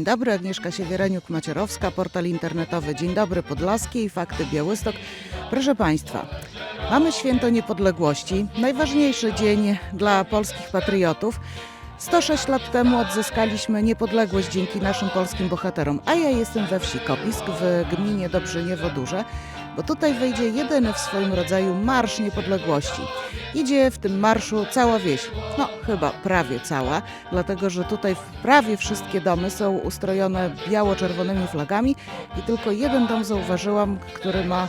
Dzień dobry, Agnieszka Siewiereniuk-Macierowska, portal internetowy Dzień dobry Podlaskie i Fakty Białystok. Proszę Państwa, mamy święto niepodległości, najważniejszy dzień dla polskich patriotów. 106 lat temu odzyskaliśmy niepodległość dzięki naszym polskim bohaterom, a ja jestem we wsi Kopisk w gminie Dobrzyniewo-Duże, bo tutaj wejdzie jedyny w swoim rodzaju Marsz Niepodległości. Idzie w tym marszu cała wieś, no chyba prawie cała, dlatego że tutaj prawie wszystkie domy są ustrojone biało-czerwonymi flagami i tylko jeden dom zauważyłam, który ma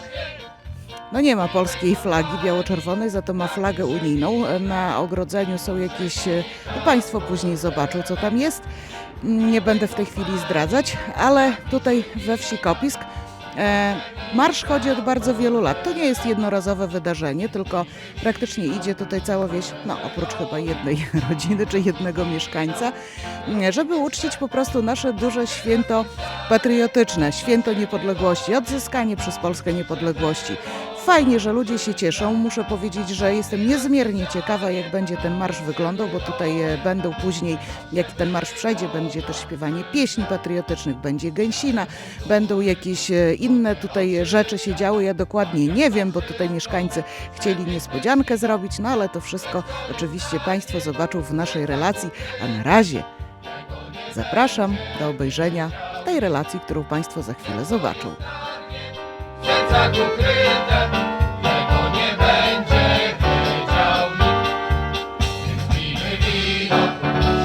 no nie ma polskiej flagi biało-czerwonej, za to ma flagę unijną. Na ogrodzeniu są jakieś. e, No państwo później zobaczą, co tam jest. Nie będę w tej chwili zdradzać, ale tutaj we wsi Kopisk marsz chodzi od bardzo wielu lat. To nie jest jednorazowe wydarzenie, tylko praktycznie idzie tutaj cała wieś, no oprócz chyba jednej rodziny czy jednego mieszkańca, m, żeby uczcić po prostu nasze duże święto patriotyczne, święto niepodległości, odzyskanie przez Polskę niepodległości. Fajnie, że ludzie się cieszą. Muszę powiedzieć, że jestem niezmiernie ciekawa, jak będzie ten marsz wyglądał, bo tutaj e, będą później, jak ten marsz przejdzie, będzie też śpiewanie pieśni patriotycznych, będzie gęsina, będą jakieś e, inne tutaj rzeczy się działy. Ja dokładnie nie wiem, bo tutaj mieszkańcy chcieli niespodziankę zrobić, no ale to wszystko oczywiście Państwo zobaczą w naszej relacji, a na razie zapraszam do obejrzenia tej relacji, którą Państwo za chwilę zobaczą. Serca ukryte, tego nie będzie wiedział nikt. Pijmy wino,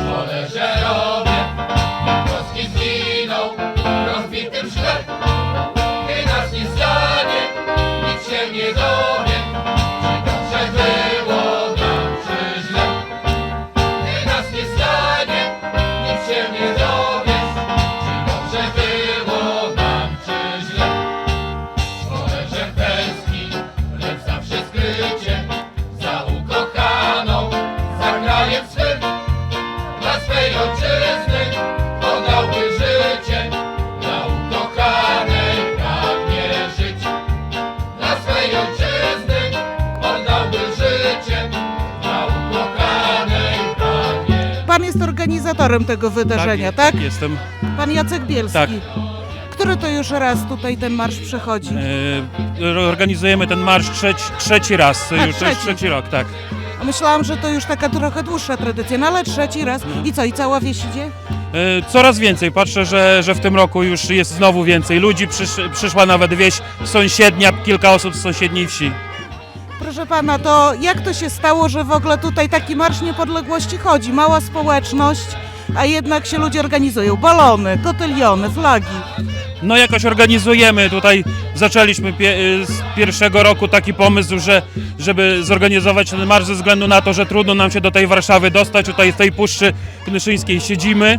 szkole żerowie, niech troski zginą w rozbitym szkle. Gdy nas nie stanie, nikt się nie dowie, organizatorem tego wydarzenia, tak? Jestem. Pan Jacek Bielski. Tak. Który to już raz tutaj ten marsz przechodzi? E, organizujemy ten marsz trzeci, trzeci raz. A, już to jest trzeci. trzeci rok, tak. A Myślałam, że to już taka trochę dłuższa tradycja, no ale trzeci raz. I co, i cała wieś idzie? E, coraz więcej. Patrzę, że, że w tym roku już jest znowu więcej ludzi. Przysz, przyszła nawet wieś sąsiednia, kilka osób z sąsiedniej wsi. Proszę pana, to jak to się stało, że w ogóle tutaj taki Marsz Niepodległości chodzi? Mała społeczność, a jednak się ludzie organizują. Balony, kotyliony, flagi. No jakoś organizujemy. Tutaj zaczęliśmy pie, e, z pierwszego roku taki pomysł, że żeby zorganizować ten marsz ze względu na to, że trudno nam się do tej Warszawy dostać. Tutaj z tej Puszczy Knyszyńskiej siedzimy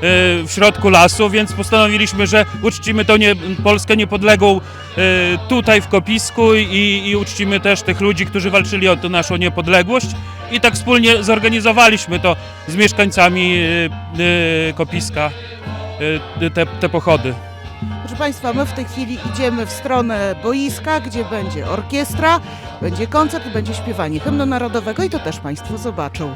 w środku lasu, więc postanowiliśmy, że uczcimy tą nie, Polskę niepodległą e, tutaj w Kopisku i, i uczcimy też tych ludzi, którzy walczyli o tę naszą niepodległość. I tak wspólnie zorganizowaliśmy to z mieszkańcami e, Kopiska, te, te pochody. Proszę Państwa, my w tej chwili idziemy w stronę boiska, gdzie będzie orkiestra, będzie koncert i będzie śpiewanie hymnu narodowego i to też Państwo zobaczą.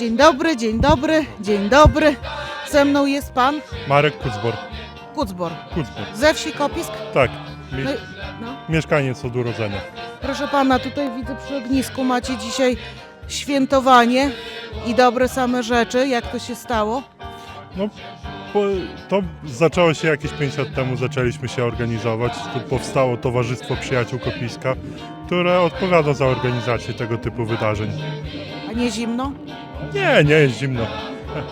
Dzień dobry, dzień dobry, dzień dobry. Ze mną jest Pan Marek Kucbor. Kucbor. Kucbor. Ze wsi Kopisk. Tak. Mie- No, no. mieszkaniec od urodzenia. Proszę pana, tutaj widzę przy ognisku macie dzisiaj świętowanie i dobre same rzeczy. Jak to się stało? No, to zaczęło się jakieś 5 lat temu, zaczęliśmy się organizować. Tu powstało Towarzystwo Przyjaciół Kopiska, które odpowiada za organizację tego typu wydarzeń. A nie zimno? Nie, nie jest zimno.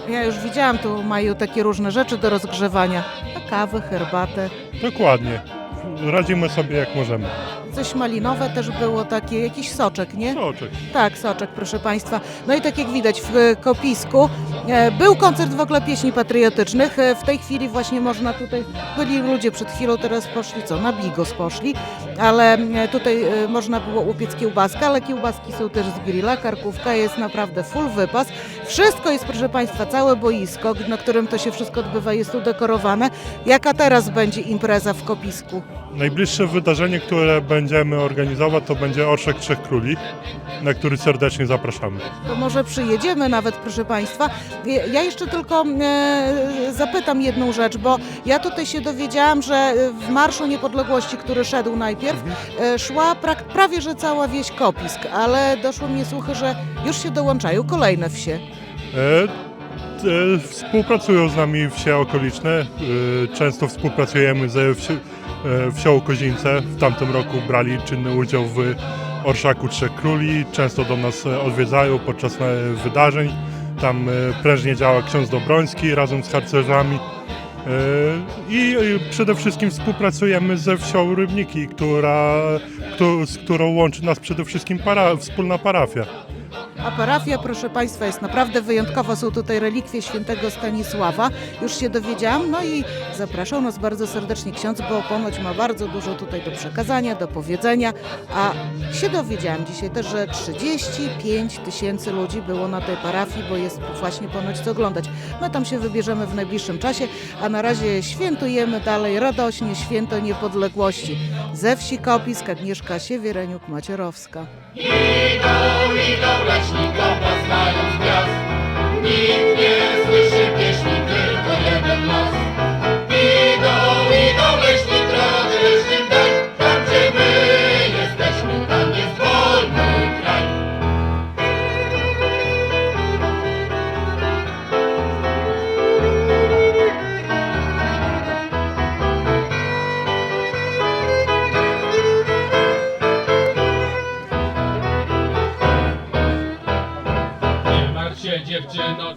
Ja już widziałam tu mają takie różne rzeczy do rozgrzewania. A kawę, herbatę. Dokładnie. Radzimy sobie jak możemy. Coś malinowe też było takie, jakiś soczek, nie? Soczek. Tak, soczek, proszę Państwa. No i tak jak widać w e, Kopisku, był koncert w ogóle pieśni patriotycznych. E, W tej chwili właśnie można tutaj, byli ludzie przed chwilą, teraz poszli co, na bigos poszli, ale e, tutaj e, można było upiec kiełbaskę, ale kiełbaski są też z grilla, karkówka jest naprawdę full wypas. Wszystko jest, proszę Państwa, całe boisko, na którym to się wszystko odbywa, jest udekorowane. Jaka teraz będzie impreza w Kopisku? Najbliższe wydarzenie, które będziemy organizować, to będzie Orszak Trzech Króli, na który serdecznie zapraszamy. To może przyjedziemy nawet, proszę Państwa. Ja- jeszcze tylko e, zapytam jedną rzecz, bo ja tutaj się dowiedziałam, że w Marszu Niepodległości, który szedł najpierw, e, szła prawie że cała wieś Kopisk, ale doszło mnie słuchy, że już się dołączają kolejne wsie. E, e, Współpracują z nami wsie okoliczne. E, Często współpracujemy ze wsi, e, wsią Kozińce. W tamtym roku brali czynny udział w Orszaku Trzech Króli. Często do nas e, odwiedzają podczas e, wydarzeń. Tam e, prężnie działa ksiądz Dobroński razem z harcerzami. E, I e, przede wszystkim współpracujemy ze wsią Rybniki, która, któ- z którą łączy nas przede wszystkim para, wspólna parafia. A parafia, proszę Państwa, jest naprawdę wyjątkowa. Są tutaj relikwie świętego Stanisława. Już się dowiedziałam. No i zapraszał nas bardzo serdecznie ksiądz, bo ponoć ma bardzo dużo tutaj do przekazania, do powiedzenia. A się dowiedziałam dzisiaj też, że 35 tysięcy ludzi było na tej parafii, bo jest właśnie ponoć co oglądać. My tam się wybierzemy w najbliższym czasie, a na razie świętujemy dalej radośnie święto niepodległości. Ze wsi Kopisk, Agnieszka Siewiereniuk-Macierowska. Dziewczyno,